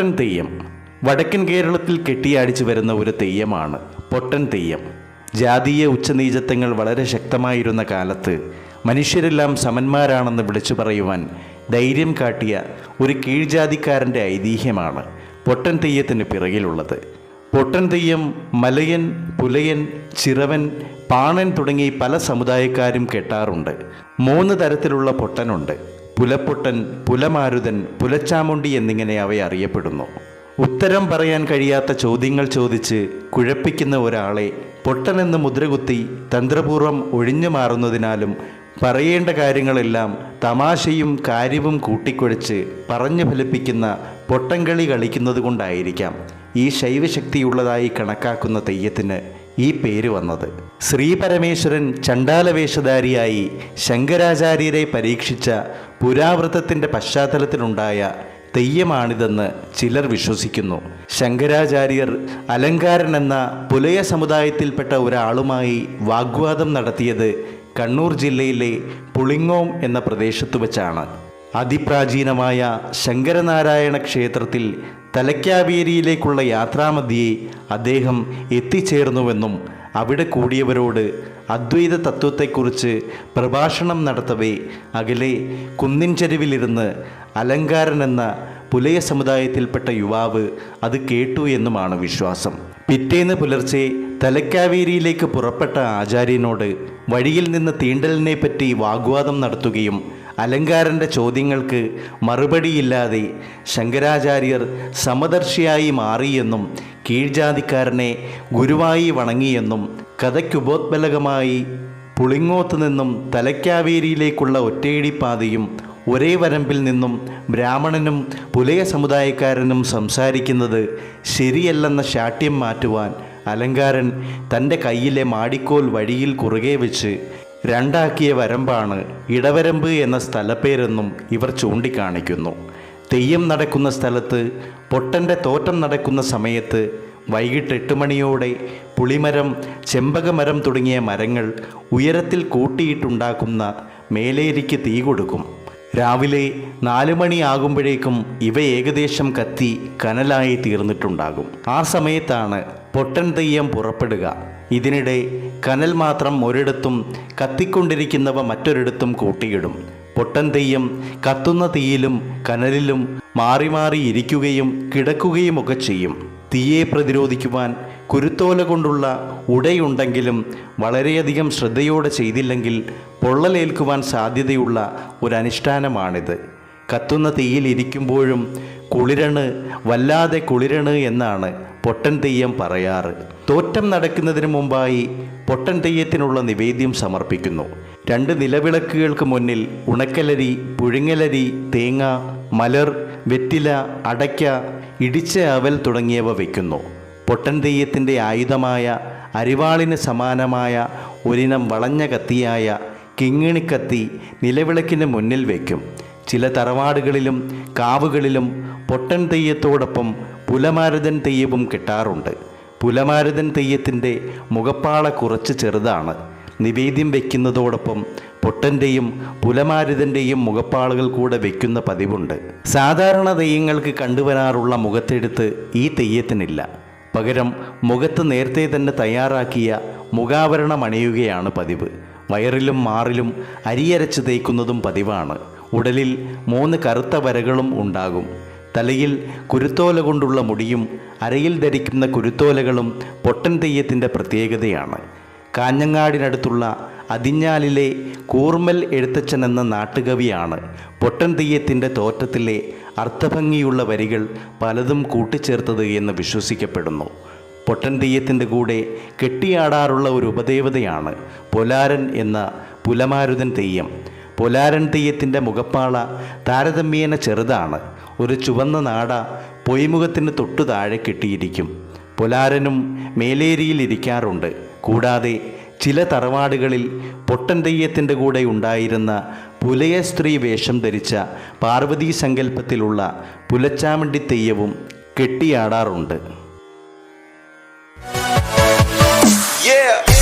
പൊട്ടൻ തെയ്യം. വടക്കൻ കേരളത്തിൽ കെട്ടിയാടിച്ചു വരുന്ന ഒരു തെയ്യമാണ് പൊട്ടൻ തെയ്യം. ജാതീയ ഉച്ചനീചത്വങ്ങൾ വളരെ ശക്തമായിരുന്ന കാലത്ത് മനുഷ്യരെല്ലാം സമന്മാരാണെന്ന് വിളിച്ചു പറയുവാൻ ധൈര്യം കാട്ടിയ ഒരു കീഴ്ജാതിക്കാരന്റെ ഐതിഹ്യമാണ് പൊട്ടൻ തെയ്യത്തിന് പിറകിലുള്ളത്. പൊട്ടൻ തെയ്യം മലയൻ പുലയൻ ചിറവൻ പാണൻ തുടങ്ങി പല സമുദായക്കാരും കെട്ടാറുണ്ട്. മൂന്ന് തരത്തിലുള്ള പൊട്ടനുണ്ട്. പുലപ്പൊട്ടൻ പുലമാരുതൻ പുലച്ചാമുണ്ടി എന്നിങ്ങനെ അവയെ അറിയപ്പെടുന്നു. ഉത്തരം പറയാൻ കഴിയാത്ത ചോദ്യങ്ങൾ ചോദിച്ച് കുഴപ്പിക്കുന്ന ഒരാളെ പൊട്ടനെന്ന് മുദ്രകുത്തി തന്ത്രപൂർവം ഒഴിഞ്ഞു മാറുന്നതിനാലും പറയേണ്ട കാര്യങ്ങളെല്ലാം തമാശയും കാര്യവും കൂട്ടിക്കുഴച്ച് പറഞ്ഞു ഫലിപ്പിക്കുന്ന പൊട്ടൻകളി കളിക്കുന്നതുകൊണ്ടായിരിക്കാം ഈ ശൈവശക്തിയുള്ളതായി കണക്കാക്കുന്ന തെയ്യത്തിന് ഈ പേര് വന്നത്. ശ്രീ ശ്രീപരമേശ്വരൻ ചണ്ടാലവേഷധാരിയായി ശങ്കരാചാര്യരെ പരീക്ഷിച്ച പുരാവൃത്തത്തിന്റെ പശ്ചാത്തലത്തിലുണ്ടായ തെയ്യമാണിതെന്ന് ചിലർ വിശ്വസിക്കുന്നു. ശങ്കരാചാര്യർ അലങ്കാരൻ എന്ന പുലയ സമുദായത്തിൽപ്പെട്ട ഒരാളുമായി വാഗ്വാദം നടത്തിയത് കണ്ണൂർ ജില്ലയിലെ പുളിങ്ങോം എന്ന പ്രദേശത്തു വച്ചാണ്. അതിപ്രാചീനമായ ശങ്കരനാരായണ ക്ഷേത്രത്തിൽ തലയ്ക്കാവേരിയിലേക്കുള്ള യാത്രാമധ്യേ അദ്ദേഹം എത്തിച്ചേർന്നുവെന്നും അവിടെ കൂടിയവരോട് അദ്വൈത തത്വത്തെക്കുറിച്ച് പ്രഭാഷണം നടത്തവേ അകലെ കുന്നിൻ ചരിവിലിരുന്ന് അലങ്കാരൻ എന്ന പുലയ സമുദായത്തിൽപ്പെട്ട യുവാവ് അത് കേട്ടു എന്നുമാണ് വിശ്വാസം. പിറ്റേന്ന് പുലർച്ചെ തലക്കാവേരിയിലേക്ക് പുറപ്പെട്ട ആചാര്യനോട് വഴിയിൽ നിന്ന് തീണ്ടലിനെ പറ്റി വാഗ്വാദം നടത്തുകയും അലങ്കാരന്റെ ചോദ്യങ്ങൾക്ക് മറുപടിയില്ലാതെ ശങ്കരാചാര്യർ സമദർശിയായി മാറിയെന്നും കീഴ്ജാതിക്കാരനെ ഗുരുവായി വണങ്ങിയെന്നും കഥയ്ക്കുപോത്ബലകമായി പുളിങ്ങോത്ത് നിന്നും തലക്കാവേരിയിലേക്കുള്ള ഒറ്റയിടിപ്പാതയും ഒരേ വരമ്പിൽ നിന്നും ബ്രാഹ്മണനും പുലയ സമുദായക്കാരനും സംസാരിക്കുന്നത് ശരിയല്ലെന്ന ശാഠ്യം മാറ്റുവാൻ അലങ്കാരൻ തന്റെ കയ്യിലെ മാടിക്കോൽ വഴിയിൽ കുറുകെ വെച്ച് രണ്ടാക്കിയ വരമ്പാണ് ഇടവരമ്പ് എന്ന സ്ഥലപ്പേരെന്നും ഇവർ ചൂണ്ടിക്കാണിക്കുന്നു. തെയ്യം നടക്കുന്ന സ്ഥലത്ത് പൊട്ടന്റെ തോറ്റം നടക്കുന്ന സമയത്ത് വൈകിട്ട് എട്ട് മണിയോടെ പുളിമരം ചെമ്പകമരം തുടങ്ങിയ മരങ്ങൾ ഉയരത്തിൽ കൂട്ടിയിട്ടുണ്ടാക്കുന്ന മേലേരിക്ക് തീ കൊടുക്കും. രാവിലെ നാല് മണിയാകുമ്പോഴേക്കും ഇവ ഏകദേശം കത്തി കനലായി തീർന്നിട്ടുണ്ടാകും. ആ സമയത്താണ് പൊട്ടൻ തെയ്യം പുറപ്പെടുക. ഇതിനിടെ കനൽ മാത്രം ഒരിടത്തും കത്തിക്കൊണ്ടിരിക്കുന്നവ മറ്റൊരിടത്തും കൂട്ടിയിടും. പൊട്ടൻ തെയ്യം കത്തുന്ന തീയിലും കനലിലും മാറി മാറി ഇരിക്കുകയും കിടക്കുകയുമൊക്കെ ചെയ്യും. തീയെ പ്രതിരോധിക്കുവാൻ കുരുത്തോല കൊണ്ടുള്ള ഉടയുണ്ടെങ്കിലും വളരെയധികം ശ്രദ്ധയോടെ ചെയ്തില്ലെങ്കിൽ പൊള്ളലേൽക്കുവാൻ സാധ്യതയുള്ള ഒരു അനുഷ്ഠാനമാണിത് കത്തുന്ന തീയിൽ ഇരിക്കുമ്പോഴും കുളിരണ് വല്ലാതെ കുളിരണ് എന്നാണ് പൊട്ടൻ തെയ്യം പറയാറ്. തോറ്റം നടക്കുന്നതിന് മുമ്പായി പൊട്ടൻ തെയ്യത്തിനുള്ള നിവേദ്യം സമർപ്പിക്കുന്നു. രണ്ട് നിലവിളക്കുകൾക്ക് മുന്നിൽ ഉണക്കലരി പുഴുങ്ങലരി തേങ്ങ മലർ വെറ്റില അടയ്ക്ക ഇടിച്ച അവൽ തുടങ്ങിയവ വയ്ക്കുന്നു. പൊട്ടൻ തെയ്യത്തിന്റെ ആയുധമായ അരിവാളിന് സമാനമായ ഒരിനം വളഞ്ഞ കത്തിയായ കിങ്ങിണിക്കത്തി നിലവിളക്കിന് മുന്നിൽ വയ്ക്കും. ചില തറവാടുകളിലും കാവുകളിലും പൊട്ടൻ തെയ്യത്തോടൊപ്പം പുലമാരുതൻ തെയ്യവും കിട്ടാറുണ്ട്. പുലമാരുതൻ തെയ്യത്തിന്റെ മുഖപ്പാള കുറച്ച് ചെറുതാണ്. നിവേദ്യം വയ്ക്കുന്നതോടൊപ്പം പൊട്ടന്റെയും പുലമാരുതന്റെയും മുഖപ്പാളുകൾ കൂടെ വയ്ക്കുന്ന പതിവുണ്ട്. സാധാരണ തെയ്യങ്ങൾക്ക് കണ്ടുവരാറുള്ള മുഖത്തെടുത്ത് ഈ തെയ്യത്തിനില്ല. പകരം മുഖത്ത് നേരത്തെ തന്നെ തയ്യാറാക്കിയ മുഖാവരണം അണിയുകയാണ് പതിവ്. വയറിലും മാറിലും അരിയരച്ച് തേക്കുന്നതും പതിവാണ്. ഉടലിൽ മൂന്ന് കറുത്ത വരകളും ഉണ്ടാകും. തലയിൽ കുരുത്തോല കൊണ്ടുള്ള മുടിയും അരയിൽ ധരിക്കുന്ന കുരുത്തോലകളും പൊട്ടൻ തെയ്യത്തിന്റെ പ്രത്യേകതയാണ്. കാഞ്ഞങ്ങാടിനടുത്തുള്ള അതിഞ്ഞാലിലെ കൂർമൽ എഴുത്തച്ഛൻ എന്ന നാട്ടുകവിയാണ് പൊട്ടൻ തെയ്യത്തിന്റെ തോറ്റത്തിലെ അർത്ഥഭംഗിയുള്ള വരികൾ പലതും കൂട്ടിച്ചേർത്തത് എന്ന് വിശ്വസിക്കപ്പെടുന്നു. പൊട്ടൻ തെയ്യത്തിന്റെ കൂടെ കെട്ടിയാടാറുള്ള ഒരു ഉപദേവതയാണ് പൊലാരൻ എന്ന പുലമാരുതൻ തെയ്യം. പൊലാരൻ തെയ്യത്തിന്റെ മുഖപ്പാള താരതമ്യേന ചെറുതാണ്. ഒരു ചുവന്ന നാട പൊയ്മുഖത്തിന് തൊട്ടു താഴെ കെട്ടിയിരിക്കും. പൊലാരനും മേലേരിയിൽ ഇരിക്കാറുണ്ട്. കൂടാതെ ചില തറവാടുകളിൽ പൊട്ടൻ തെയ്യത്തിന്റെ കൂടെ ഉണ്ടായിരുന്ന പുലയ സ്ത്രീ വേഷം ധരിച്ച പാർവതി സങ്കല്പത്തിലുള്ള പുലച്ചാമണ്ടി തെയ്യവും കെട്ടിയാടാറുണ്ട്. Yeah.